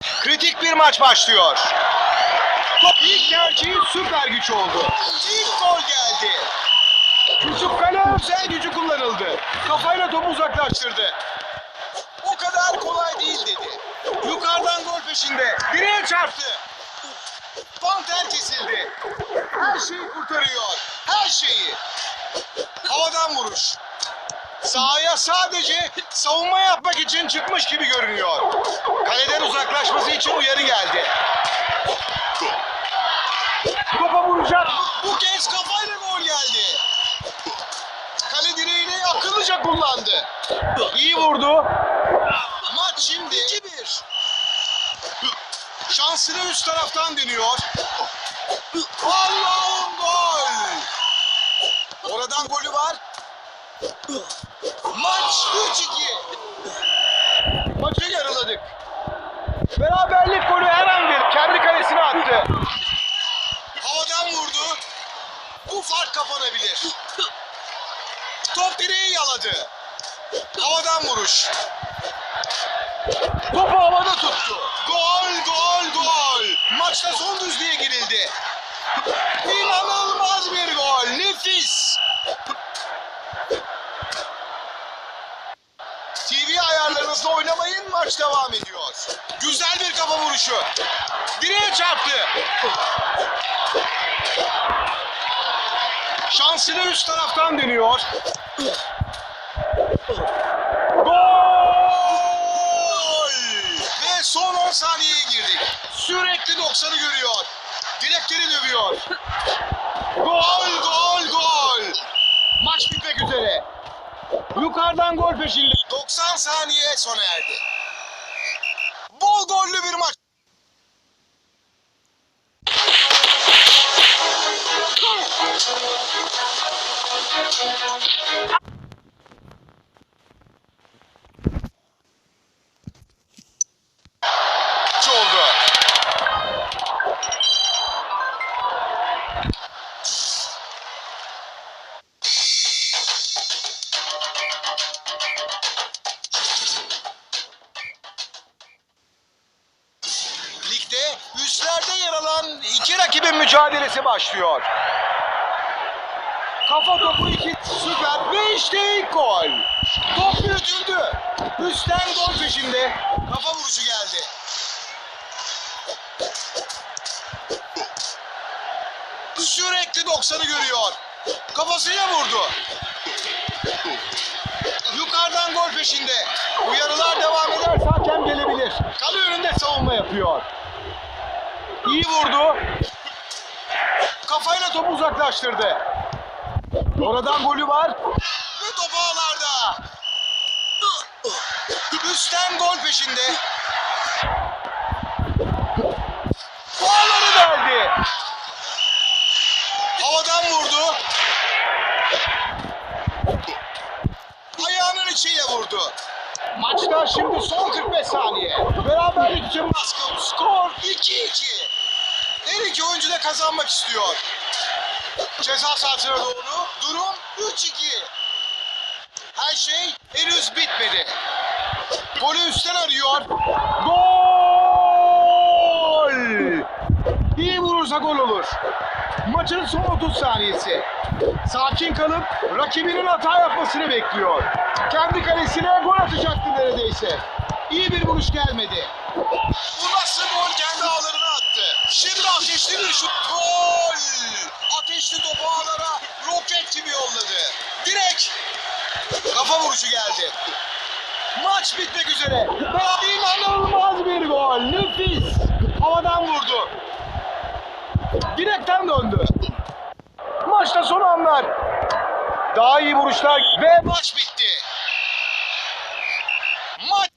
Kritik bir maç başlıyor. Top ilk tercihi süper güç oldu. İlk gol geldi. Yusuf Kale özel gücü kullanıldı. Kafayla topu uzaklaştırdı. O kadar kolay değil dedi. Yukarıdan gol peşinde. Direğe çarptı. Panter kesildi. Her şeyi kurtarıyor. Her şeyi. Havadan vuruş. Sahaya sadece savunma yapmak için çıkmış gibi görünüyor. Kaleden uzaklaşması için uyarı geldi. Topa vuracak. Bu kez kafayla gol geldi. Kale direğini akıllıca kullandı. İyi vurdu. Maç şimdi 2-1. Şansını üst taraftan deniyor. Allah'ım gol. Oradan golü var. Maç 3-2. Maçı yarıladık. Beraberlik golü her an bir kendi kalesine attı. Havadan vurdu. Bu fark kapanabilir. Top direği yaladı. Havadan vuruş. Topu havada tuttu. Gol, gol, gol. Maçta son düzlüğe girildi. İnanılmaz bir gol. Nefis. TV ayarlarınızla oynamayın maç devam ediyor. Güzel bir kafa vuruşu. Direğe çarptı. Şansını üst taraftan deniyor. Gol! Ve son 10 saniyeye girdik. Sürekli 90'ı görüyor. Direkleri dövüyor. Gol, gol, gol. Maç bitmek üzere. Yukarıdan gol peşinde. 90 saniye sona erdi. Mücadelesi başlıyor. Kafa topu iki süper ve işte ilk gol. Top yürütüldü. Üstten gol peşinde. Kafa vuruşu geldi. Sürekli 90'ı görüyor. Kafasıyla vurdu. Yukarıdan gol peşinde. Uyarılar devam ederse hakem gelebilir. Kale önünde savunma yapıyor. İyi vurdu. Kafayla topu uzaklaştırdı. Oradan golü var. Ve top ağlarda. Üstten gol peşinde. Ağları verdi. Havadan vurdu. Ayağının içiyle vurdu. Maçta şimdi son 45 saniye. Beraberlik için baskı. Skor 2-2. Her iki oyuncu da kazanmak istiyor. Ceza sahasına doğru. Durum 3-2. Her şey henüz bitmedi. Golü üstten arıyor. Gol! İyi vurursa gol olur. Maçın son 30 saniyesi. Sakin kalıp rakibinin hata yapmasını bekliyor. Kendi kalesine gol atacaktı neredeyse. İyi bir vuruş gelmedi. Bu nasıl gol attı. Şimdi ateşli bir şut. Gol! Ateşli topu ağlara roket gibi yolladı. Direkt kafa vuruşu geldi. Maç bitmek üzere. Ve inanılmaz bir gol. Nefis. Havadan vurdu. Direkten döndü. Maçta son anlar. Daha iyi vuruşlar ve maç bitti. Maç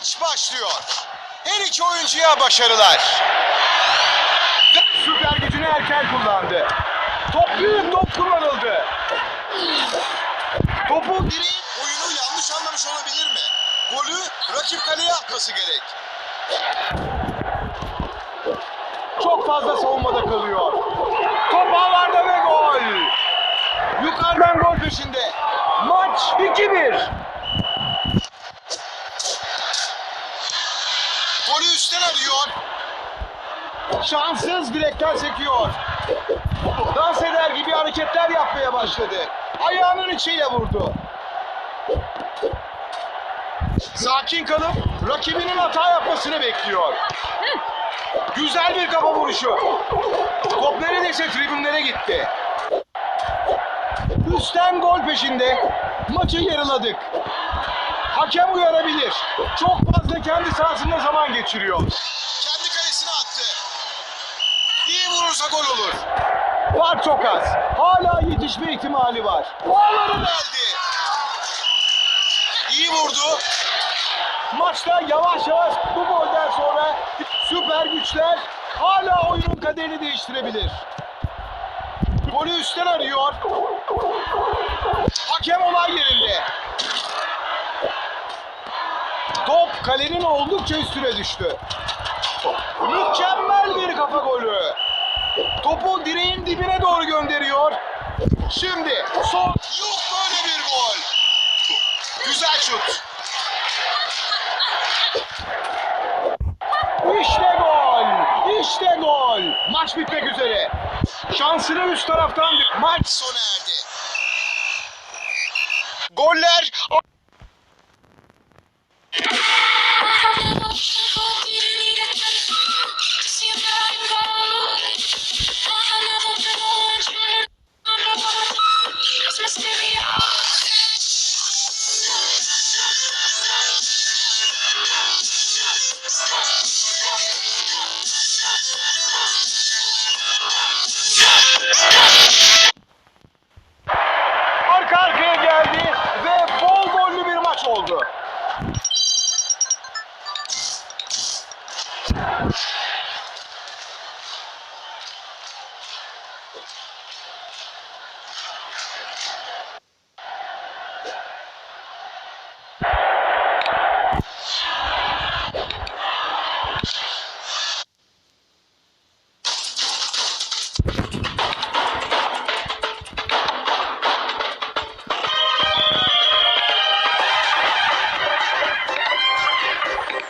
Maç başlıyor. Her iki oyuncuya başarılar. Ve süper gücünü erken kullandı. Top büyük top kullanıldı. Topu direğin oyunu yanlış anlamış olabilir mi? Golü rakip kaleye atması gerek. Çok fazla savunmada kalıyor. Top ağlarda ve gol. Yukarıdan gol peşinde. Maç 2-1. Üstten arıyor. Şanssız direkten sekiyor. Dans eder gibi hareketler yapmaya başladı. Ayağının içiyle vurdu. Sakin kalıp rakibinin hata yapmasını bekliyor. Güzel bir kafa vuruşu. Top neredeyse tribünlere gitti. Üstten gol peşinde. Maçı yarıladık. Hakem uyarabilir. Çok fazla kendi sahasında zaman geçiriyor. Kendi kalesine attı. İyi vurursa gol olur. Var çok az. Hala yetişme ihtimali var. Bağları geldi. İyi vurdu. Maçta yavaş yavaş bu golden sonra süper güçler hala oyunun kaderini değiştirebilir. Golü üstten arıyor. Hakem olay yerinde. Top kalenin oldukça üstüne düştü. Mükemmel bir kafa golü. Topu direğin dibine doğru gönderiyor. Şimdi son... Yok böyle bir gol. Güzel şut. İşte gol. İşte gol. Maç bitmek üzere. Şansını üst taraftan... Maç sona erdi. Goller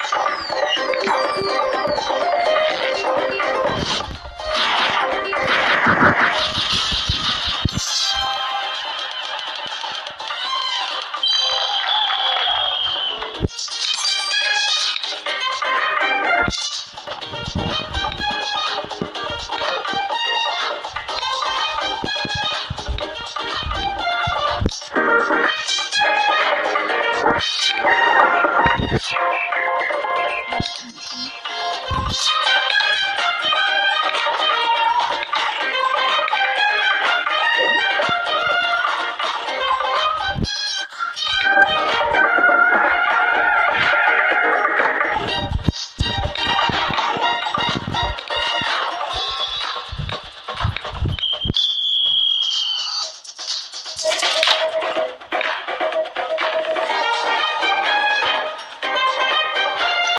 you